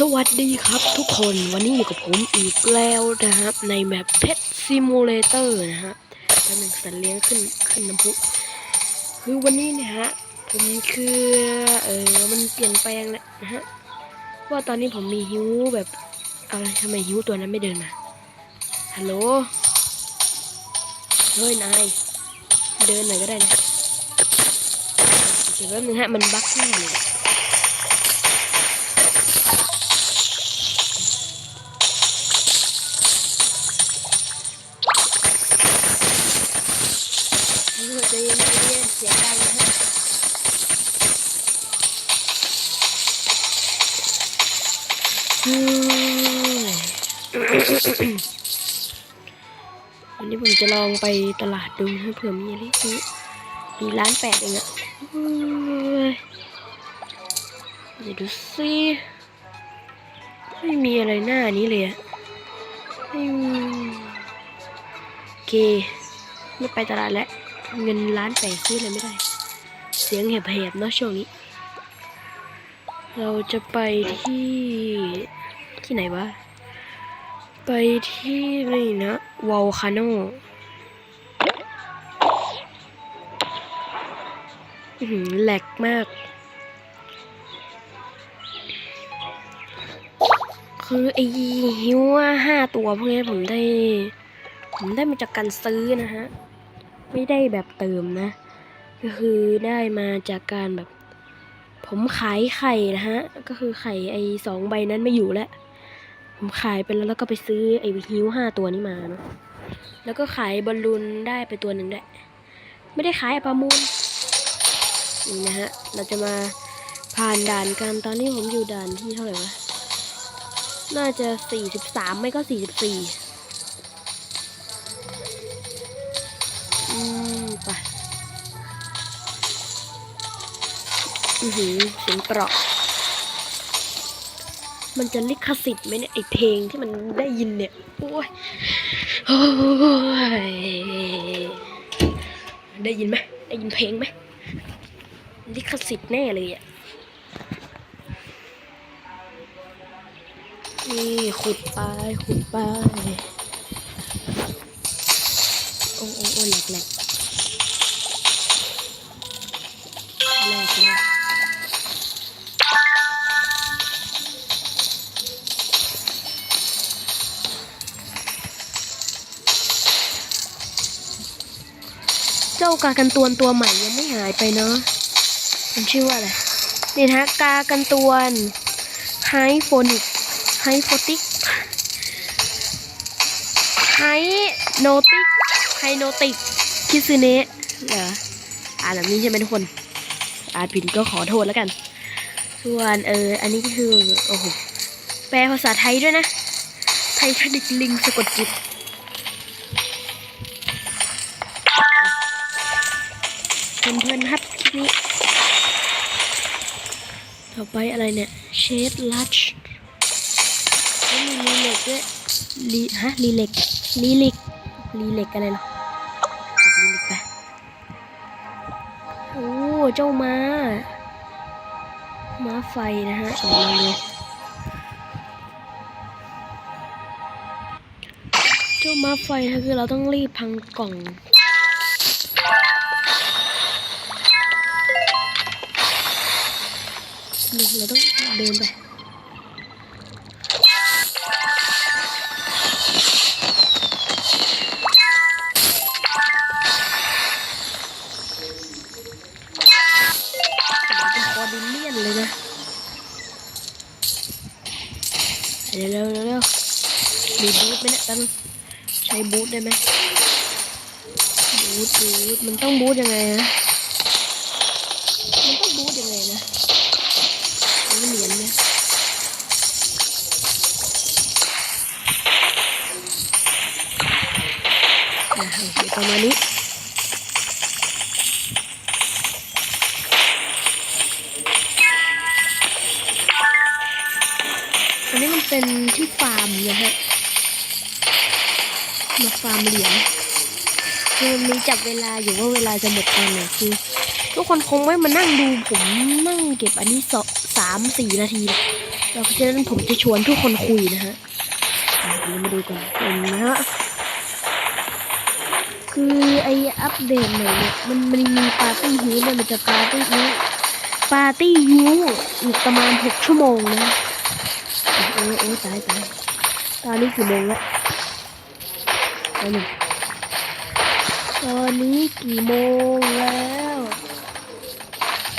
สวัสดีครับทุกคนวันนี้อยู่กับผมอีกแล้วนะครับ ในแมป Pet Simulator นะฮะตำหนึ่งสัตว์เลี้ยงขึ้นขึ้นน้ำพุคือวันนี้เนี่ยฮะ ผมคือเออมันเปลี่ยนแปลงแล้วนะฮะว่าตอนนี้ผมมีหิวแบบอะไรทำไมหิวตัวนั้นไม่เดินมาฮัลโหลเฮ้ยนายเดินหน่อยก็ได้นะเดี๋ยวแป๊บนึงฮะมันบั๊กแน่เลย วันนี้ผมจะลองไปตลาดดูนะเผื่อมีอะไรซื้อมีร้านแปดเองอะเฮ้ยดี๋ยวดูสิไม่มีอะไรหน้านี้เลยอะอืมโอเค ไม่ไปตลาดแล้ว เงินล้านแปดซื้ออะไรไม่ได้ เสียงแหบๆเนาะช่วงนี้ เราจะไปที่ที่ไหนวะ ไปที่นี่นะวอลคาโนแหลกมาก คือไอ้ฮิว่าห้าตัวพวกนี้ผมได้ ผมได้มาจากการซื้อนะฮะ ไม่ได้แบบเติมนะ ก็คือได้มาจากการแบบ ผมขายไข่นะฮะ ก็คือไข่ไอ้สองใบนั้นไม่อยู่แล้ว ผมขายไปแล้วแล้วก็ไปซื้อไอ้ฮิวห้าตัวนี้มาเนาะแล้วก็ขายบอลลูนได้ไปตัวหนึ่งด้วยไม่ได้ขายประมูลนี่นะฮะเราจะมาผ่านด่านกันตอนนี้ผมอยู่ด่านที่เท่าไหร่วะน่าจะสี่สิบสามไม่ก็สี่สิบสี่อืมไปอือหือเสียงเปราะ มันจะลิขสิทธิ์ไหมเนี่ยไอเพลงที่มันได้ยินเนี่ยโอ้ยโอ้ยได้ยินไหมได้ยินเพลงไหมลิขสิทธิ์แน่เลยอะนี่ขุดไปขุดไปโอ้โอ้โอ้แหลกแหลกแหลกแหลก จ้ากากันตวนตัวใหม่ยังไม่หายไปเนาะมันชื่อว่าอะไรนี่นะกากันตวนไฮโฟนิกไฮโฟติกไฮโนติกไฮโนติกคิซึเนะเหรออ่านแบบนี้ใช่ไหมทุกคนอ่านผิดก็ขอโทษแล้วกัน ส่วนเอออันนี้ก็คือโอ้โหแปลภาษาไทยด้วยนะ ไททานิกลิงสะกดจิต เพลินๆครับคลิปนี้ต่อไปอะไรเนี่ยเชดลัชแล้วมีรีเล็กด้วยรีฮะรีเล็กรีเล็กรีเล็กอะไรหรอกดลิงก์ไปโอ้เจ้าม้าม้าไฟนะฮะเดี๋ยวเราดูเจ้าม้าไฟนะคือเราต้องรีบพังกล่อง หนึ่งเราต้องเดินไปเป็นคอดินเลียนเลยนะเร็วเร็วเร็วเร็วมีบูทไหมเนี่ยแป๊บนึงใช้บูทได้ไหมบูทบูทมันต้องบูทยังไงนะ เป็นที่ฟาร์มนะฮะมาฟาร์มเหรียญคือมันมีจับเวลาอยู่ว่าเวลาจะหมดตอนไหนคือ ทุกคนคงไม่มานั่งดูผมนั่งเก็บอันนี้สอสามสี่นาทีหรอกแล้วเราะฉะนั้นผมจะชวนทุกคนคุยนะฮะอะเดี๋ยวมาดูกันเป็นนะฮะคือไออัปเดตใหม่เนี่ยมันมันมีปาร์ตี้ฮิวเนี่ยมันจะปาร์ตี้ฮิวปาร์ตี้ฮิวอีกประมาณหกชั่วโมงนะ โอ้ยโอ้ยตายตายตอนนี้กี่โมงแล้วตอนนี้ตอนนี้กี่โมงแล้ว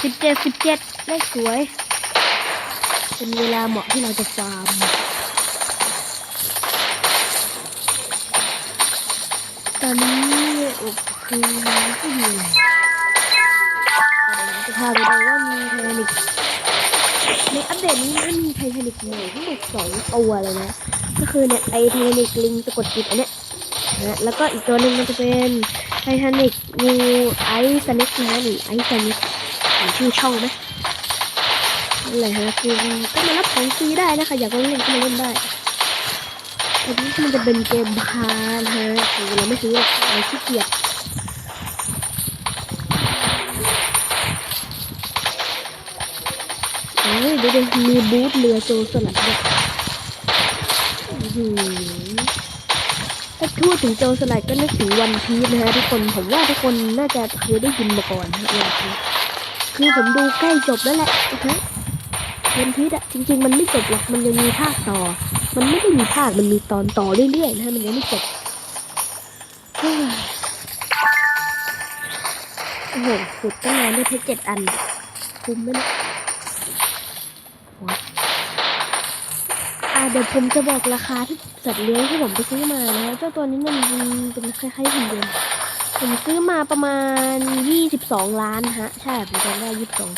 สิบเจ็ดสิบเจ็ดเลขสวย เป็นเวลาเหมาะที่เราจะฟาร์มตอนนี้อบคือมันไม่มีอะไรเดี๋ยวจะพาไปดูว่ามีไททานิกในอัปเดตนี้ นิกใหม่ทั้งหมดสองตัวเลยนะ ก็คือเนี่ยไอไททานิกลิงสะกดจิตอันเนี้ยนะแล้วก็อีกตัวหนึ่งมันจะเป็นไททานิกงูไอสเน็กนะนี่ไอสเน็กชื่อช่องไหมนั่นแหละฮะคือก็มารับของฟรีได้นะคะอยากเล่นก็มาเล่นได้อันนี้มันจะเป็นเกมพานะฮะคือเราไม่ซื้อหรอกเราขี้เกียจ้ยดี๋ยวๆมีบูธเรือโจรสลัดด้วยถ้าพูดถึงโจรสลัดก็นึกถึงวันพีชนะฮะทุกคนผมว่าทุกคนน่าจะเคยได้ยินมาก่อนวันพีชคือผมดูใกล้จบแล้วแหละนะฮะวันพีชอะจริง ๆ มันไม่จบหรอกมันยังมีภาคต่อ มันไม่ได้มีภาคมันมีตอนต่อเรื่อยๆนะฮะมันยังไม่จบโอ้โหขุดตั้งนานได้เพชรเจ็ดอัน คุ้มไหมเนี่ยโอ๊ยอ่า เดี๋ยวผมจะบอกราคาที่สัตว์เลี้ยงที่ผมไปซื้อมานะฮะเจ้าตัวนี้มันเป็นคล้ายๆหุ่นยนต์ผมซื้อมาประมาณยี่สิบสองล้านฮะ ใช่ผมจำได้ยี่สิบสอง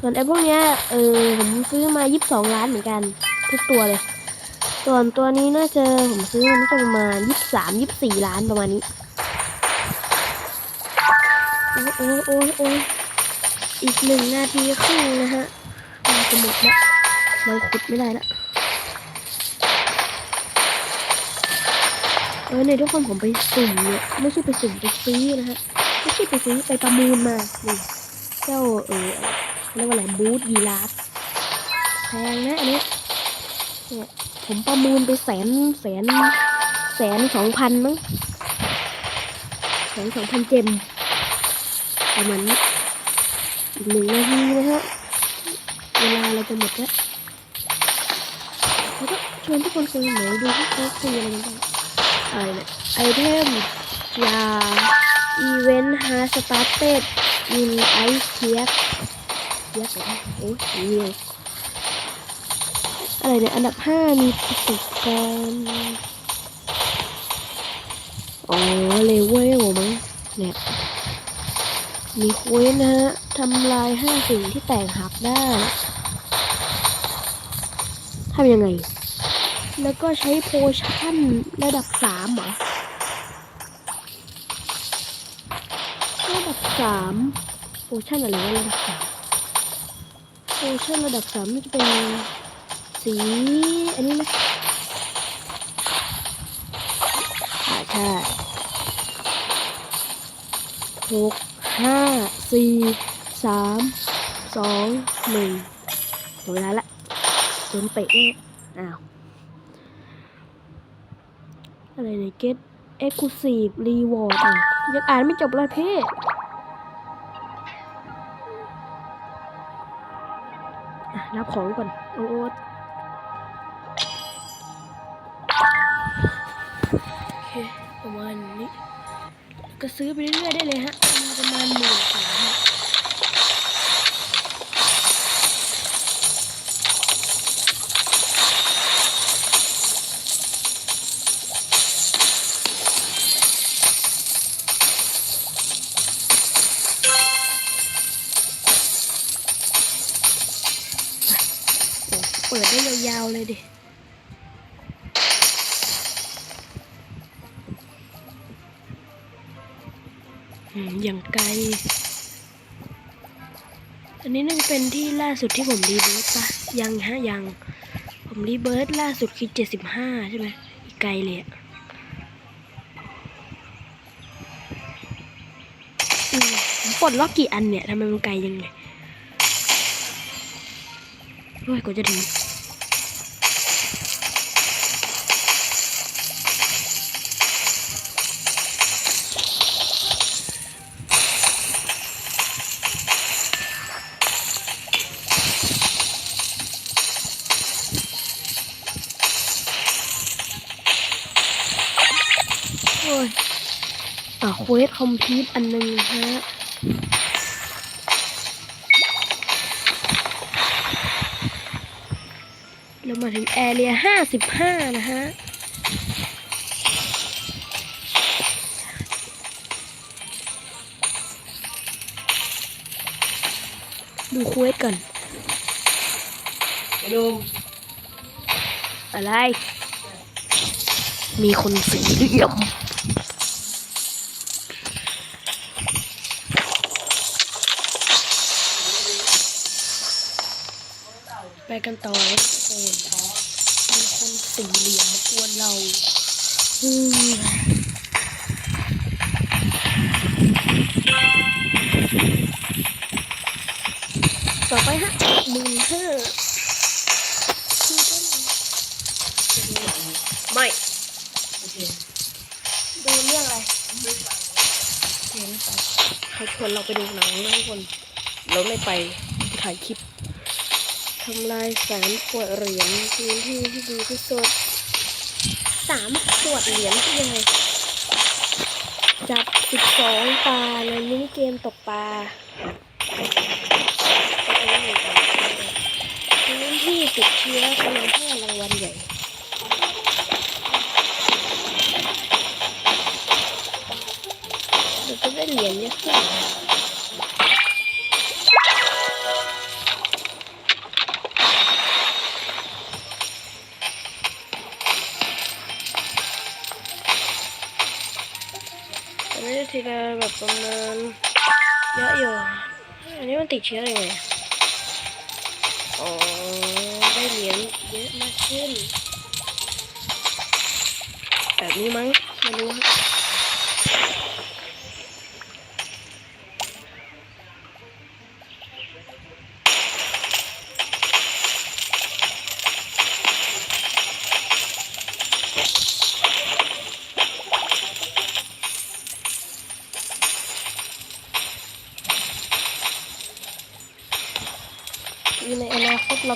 ส่วนไอ้พวกเนี้ยเออผมซื้อมายี่สิบสองล้านเหมือนกันทุกตัวเลย ส่วนตัวนี้น่าจะผมซื้อมันน่าจะประมาณยี่สิบสามยี่สิบสี่ล้านประมาณนี้โอ้ยโอ้ยโอ้ยโอ้ยอีกหนึ่งนาทีครึ่งนะฮะมันจะหมดแล้วเราขุดไม่ได้แล้ว เออเนี่ยทุกคนผมไปสุ่มเนี่ยไม่ใช่ไปสุ่มไปซื้อนะฮะไม่ใช่ไปซื้อไปประมูลมานี่เจ้าเออเรียกว่าอะไรบูธยีราฟแพงนะอันนี้เนี่ยผมประมูลไปแสนแสนแสนสองพันมั้งแสนสองพันเจมประมาณนี้อีกหนึ่งนาทีนะฮะเวลาเราจะหมดแล้วแล้วก็ชวนทุกคนคุยหน่อยดูพวกเขาคุยอะไรกันบ้าง อะไรเนี่ยไอเทมยาอีเวนต์ฮาสตาร์เต็ดอินไอเทียกเทียกเหรอโอ้ยนี่เลยอะไรเนี่ย อันดับห้ามีประสบการณ์อ๋อ เลเวลมั้งเนี่ย มีเควสนะฮะทำลายห้าสิ่งที่แตกหักได้ทำยังไง แล้วก็ใช้โพชั่นระดับสามเหรอ ระดับสามโพชั่นอะไรวะระดับสามโพชั่นระดับสามนี่จะเป็นสี อันนี้ไหมอ่าใช่หกห้าสี่สามสองหนึ่งหมดเวลาละโดนเตะอ้าว อะไรเนี่ย get exclusive reward อะยังอ่านไม่จบเลยเพ่อะรับของก่อน โอ้โอ้โอเค ประมาณนี้ ก็ซื้อไปเรื่อยๆได้เลยฮะ ประมาณหมื่นสาม เปิดได้ยาวๆเลยดิอย่างไกล อันนี้น่าจะเป็นที่ล่าสุดที่ผมรีเบิร์ตปะยังฮะยัง ผมรีเบิร์ตล่าสุดคือเจ็ดสิบห้าใช่ไหมอีกไกลเลยอะผมปลดล็อกกี่อันเนี่ยทำไมมันไกลยังไงโอ้ยกว่าจะถึง ควสคอมพิวต์อันหนึ่งฮะเรามาถึงแอเรียห้าสิบห้านะฮะดูเควสก่อนไปดูอะไร มีคนสีเหลี่ยม ไปกันต่อเลยโอ้ยมีคนสีเหลี่ยมากวนเราอืมต่อไปฮะหมื่นห้าไม่โอเคดูเรื่องอะไรเห็นไปเขาชวนเราไปดูหนังนะทุกคน เราไม่ไปถ่ายคลิปำลายสามขวดเหรียญพื้นที่ที่ดีที่สุดสามขวดเหรียญคือยังไงจับสิบสองปลาในมินิเกมตกปลาพื้นที่ติดเชื้อคะแนนห้ารางวัลใหญ่เราจะได้เหรียญเยอะขึ้น ทีละแบบประมาณเยอะอยู่ อันนี้มันติดเชื้อยังไงอะอ๋อ ได้เหรียญเยอะมากขึ้น แบบนี้มั้งไม่รู้ครับ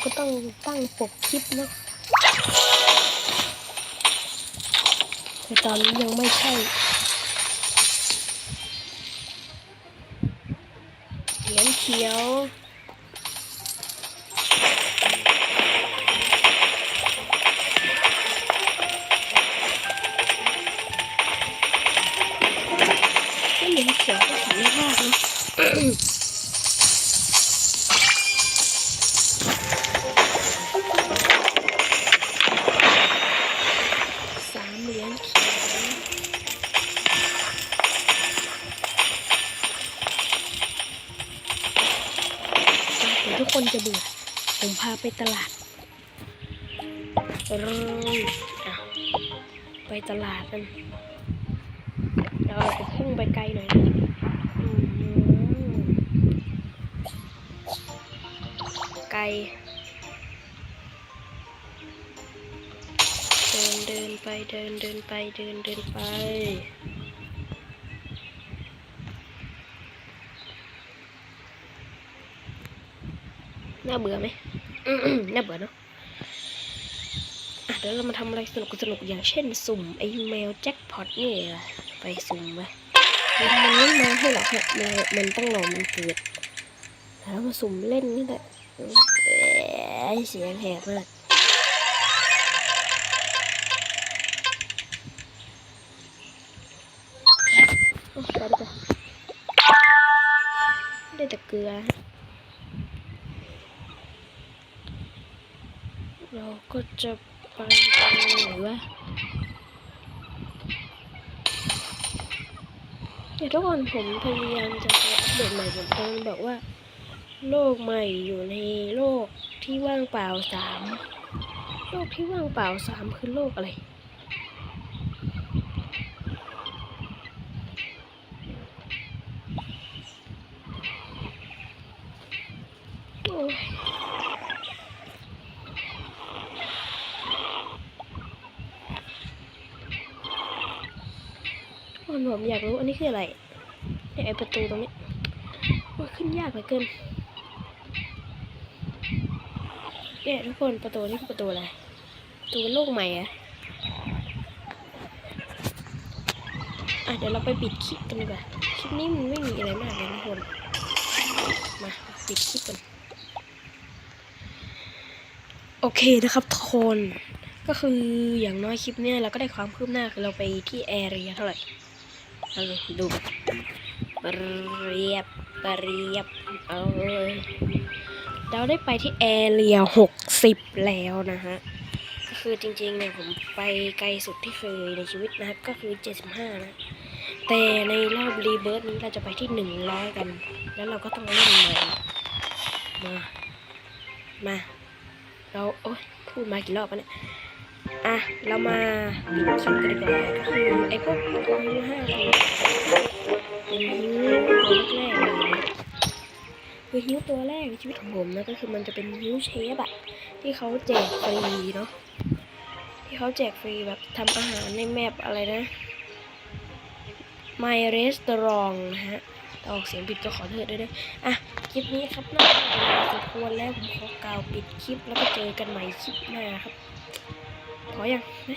ก็ต้องตั้งปกคลิปนะแต่ตอนนี้ยังไม่ใช่ เหรียญเขียว ตลาดเริ่มไปตลาดกันเราจะพุ่งไปไกลหน่อยไกลเดินเดินไปเดินเดินไปเดินเดินไปน่าเบื่อไหม น่าเบื่อเนาะอะเดี๋ยวเรามาทำอะไรสนุกสนุกๆอย่างเช่นสุ่มไอ้แมวแจ็คพอตนี่ล่ะไปสุ่มไปมันไม่มาให้หรอกฮะมันมันต้องรอมันเกิดแล้วมาสุ่มเล่นนี่แหละเอ้ยเสียงแหบมากได้แต่เกลือ เรา ก็จะไปตรงไหนวะเดี๋ยวทุกคนผมพยายามจะไปอัปเดตใหม่เหมือนกันแบบว่า โลกใหม่อยู่ในโลกที่ว่างเปล่าสามโลกที่ว่างเปล่าสามคือโลกอะไรโอ้ยทุก คนผมอยากรู้อันนี้คืออะไรเนี่ยไอประตูตรงนี้มันขึ้นยากเหลือเกินเนี่ยทุกคนประตูนี่คือประตูอะไรประตูโลกใหม่อะอะเดี๋ยวเราไปปิดคลิปกันดีกว่าคลิปนี้มันไม่มีอะไรมากเลยทุกคนมาปิดคลิปกันโอเคนะครับทุกคนก็คืออย่างน้อยคลิปเนี้ยเราก็ได้ความคืบหน้าคือเราไปที่แอเรียเท่าไหร่ เอาเลยดูเรียบเรียบเอาเลยเราได้ไปที่แอเรียหกสิบแล้วนะฮะก็คือจริงๆเนี่ยผมไปไกลสุดที่เคยในชีวิตนะก็ครับก็คือ75นะ แต่ในรอบรีเบิร์ตนี้เราจะไปที่100กัน แล้วเราก็ต้องเล่นใหม่มา มา เราโอ๊ยพูดมากี่รอบแล้วเนี่ย อะ เรามาปิดคลิปกันดีกว่าก็คือไอ้พวกตัวยูห้าตัวนฮิวตัวแรกเลยนะคือฮิวตัวแรกในชีวิตของผมนะก็คือมันจะเป็นฮิวเชฟอะที่เขาแจกฟรีเนาะที่เขาแจกฟรีแบบทำอาหารในแมปอะไรนะ My Restaurant นะฮะถ้าออกเสียงผิดก็ขอโทษด้วยนะอะ คลิปนี้ครับน่าจะเป็นเวลาสมควรแล้วผมขอกล่าวปิดคลิปแล้วก็เจอกันใหม่คลิปหน้าครับ พอยังน